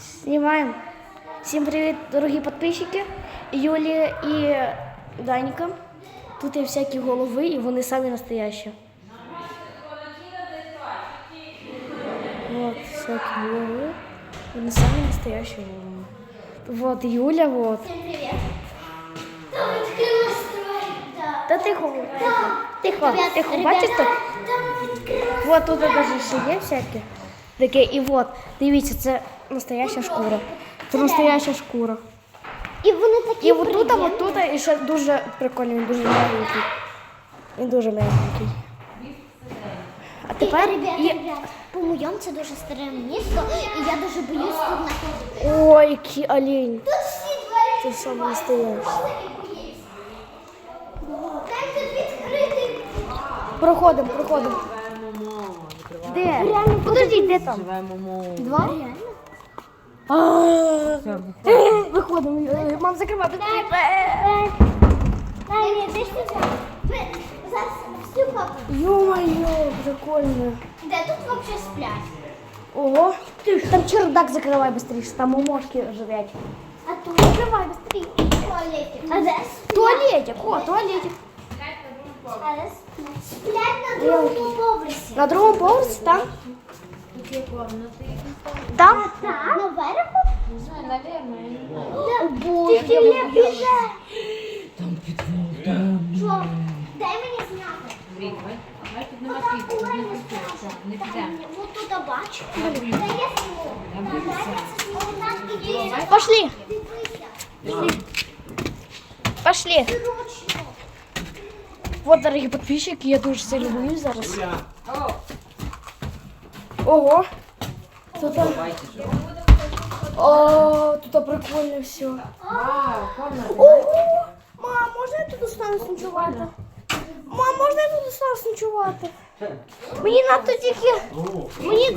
Знімаємо. Всім привіт, дорогі підписчики. Юлія і Данька. Тут є всякі голови, і вони самі настоящі. Вот, всякі голови. Вони самі настоящі голови. Вот Юля, вот. Всем привет. Там открылась да. Та тихо, тихо, тихо, бачите? Там открылась. Вот тут даже ще є всякі. Таке, і от, дивіться, це настояща шкура. Це настояща шкура. І вони такі І отут, приємні. отут, і ще дуже прикольний, він дуже маленький. Він дуже маленький. А тепер ребята, і... ребят, по-моєму, це дуже старе місто, і я дуже боюсь тут знаходитися. Ой, який олень. Тут всі двері. Це саме відкритий. Проходимо, проходимо. Де? Подожди, де там? Живемо мову. Два? Реально? Виходимо. Е, Мам, закривай. Дай, ні, ти ж тут. Ми зараз всю папу. Ё-моё, прикольно. Де тут взагалі сплять? Ого. Там чердак закривай быстрее, там мошки живуть. А тут закривай быстрее. Туалетик. А де? Туалетик, о, туалетик. А де сплять? Сплять на другому поверсі. На другому поверсі там. Там? Так. Наверху? Не знаю, наверное, я не знаю. Боже, ти не біже. Там підвал, там. Що? Дай мені зняти. Вік, бач, бач, тут нема світу, тут не пуститься. Не підемо. Вот тут бачу. Та я зніму. Я боюся. Вона іде. Пошли. Дивися. Пошли. Вот, дорогі підписчики, я дуже сильно боюсь зараз. Ого. Тут, о, тут прикольно все. Ого! Мам, можна я тут останусь ночувати? Мам, можна я тут останусь ночувати? Мені надто тільки. Мені